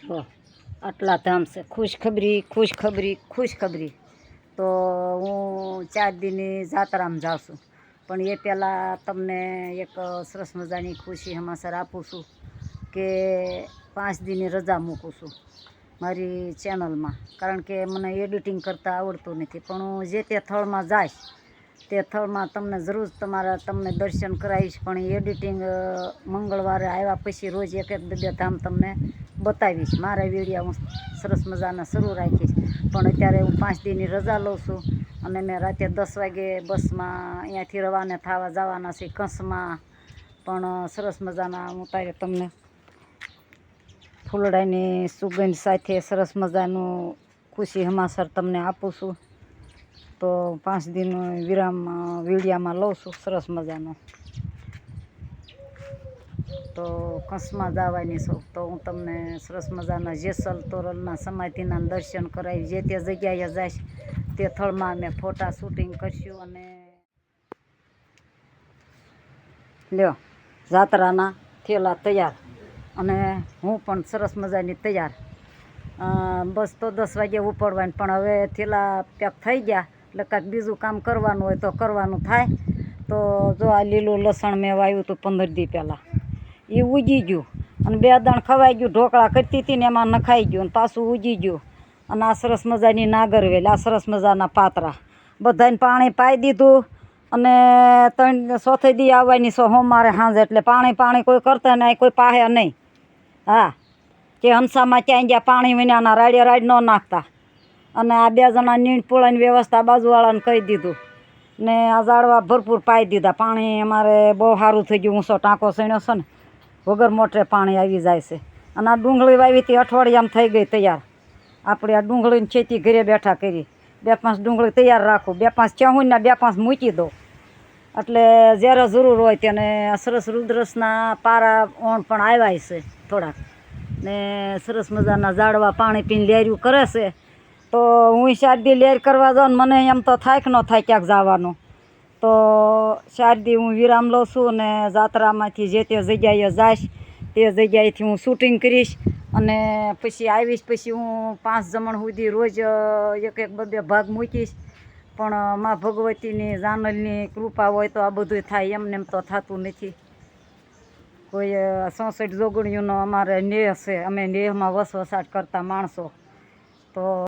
જો આટલા ધામ છે. ખુશખબરી ખુશખબરી ખુશખબરી. તો હું ચાર દીની જાત્રામાં જાઉં છું. પણ એ પહેલાં તમને એક સરસ મજાની ખુશી હમાસર આપું છું કે પાંચ દીની રજા મૂકું છું મારી ચેનલમાં. કારણ કે મને એડિટિંગ કરતાં આવડતું નથી. પણ હું જે તે સ્થળમાં જઈશ, તે સ્થળમાં તમને જરૂર તમારા, તમને દર્શન કરાવીશ. પણ એડિટિંગ મંગળવારે આવ્યા પછી રોજ એક એક બે ધામ તમને બતાવીશ. મારા વિડીયા હું સરસ મજાના શરૂ રાખીશ. પણ અત્યારે હું પાંચ દીની રજા લઉં છું અને મેં રાતે દસ વાગે બસમાં અહીંયાથી રવાને થવા જવાના છે કંસમાં. પણ સરસ મજાના હું તારે તમને ફૂલડાની સુગંધ સાથે સરસ મજાનું ખુશી હમાસર તમને આપું છું. તો પાંચ દિન વિરામ વિડીયામાં લઉં છું સરસ મજાનો. તો કંસમાં જવાની છું તો હું તમને સરસ મજાના જેસલ તોરલના સમાધિના દર્શન કરાવી, જે તે જગ્યાએ જઈશ તે થળમાં અમે ફોટા શૂટિંગ કરશું અને લ્યો, જાત્રાના થેલા તૈયાર. અને હું પણ સરસ મજાની તૈયાર. બસ તો દસ વાગે ઉપડવાની, પણ હવે થેલા પેક થઈ ગયા, એટલે કાંઈક બીજું કામ કરવાનું હોય તો કરવાનું થાય. તો જો આ લીલું લસણ મેં વાવ્યું હતું પંદર દી પહેલાં. એ ઉજી ગયું. અને બે દાણ ખવાઈ ગયું, ઢોકળા કરતી હતી ને એમાં નખાઈ ગયું અને પાછું ઉજી ગયું. અને આ સરસ મજાની નાગરવેલ આ સરસ મજાના પાતરા. બધાને પાણી પાઈ દીધું અને ત્રણ સોથે દી આવવાની સો મારે સાંજે એટલે પાણી પાણી કોઈ કરતા નહીં, કોઈ પાહે નહીં. હા, કે હંસામાં ક્યાંય ગયા પાણી વિનાના રાડે રાડ ન નાખતા. અને આ બે જણા નીણ પોળાની વ્યવસ્થા બાજુવાળાને કહી દીધું. ને આ ઝાડવા ભરપૂર પાઈ દીધા. પાણી અમારે બહુ સારું થઈ ગયું. ઊંચો ટાંકો સણ્યો છે ને વગર મોટરે પાણી આવી જાય છે. અને આ ડુંગળી વાવી હતી અઠવાડિયામાં થઈ ગઈ તૈયાર. આપણે આ ડુંગળીની ખેતી ઘરે બેઠા કરી. બે પાંચ ડુંગળી તૈયાર રાખું. બે પાંચ ચાહુંના બે પાંચ મૂકી દો એટલે જ્યારે જરૂર હોય તેને સરસ રુદ્રસના પારા ઓણ પણ આવ્યા છે થોડાક. ને સરસ મજાના ઝાડવા પાણી પીને લેર્યું કરે છે. તો હું શાદી લેર કરવા જાઉં મને એમ તો થાય કે ન થાય ક્યાંક જવાનું. તો શારદી હું વિરામ લઉં છું ને જાત્રામાંથી જે તે જગ્યાએ જઈશ, તે જગ્યાએથી હું શૂટિંગ કરીશ અને પછી આવીશ, પછી હું પાંચ જમણ સુધી રોજ એક એક બે બે ભાગ મૂકીશ. પણ મા ભગવતીની જાનલની કૃપા હોય તો આ બધું થાય, એમને એમ તો થતું નથી. કોઈ સોસઠ જોગણીઓનો અમારે નેહ છે, અમે નેહમાં વસવસાટ કરતા માણસો. તો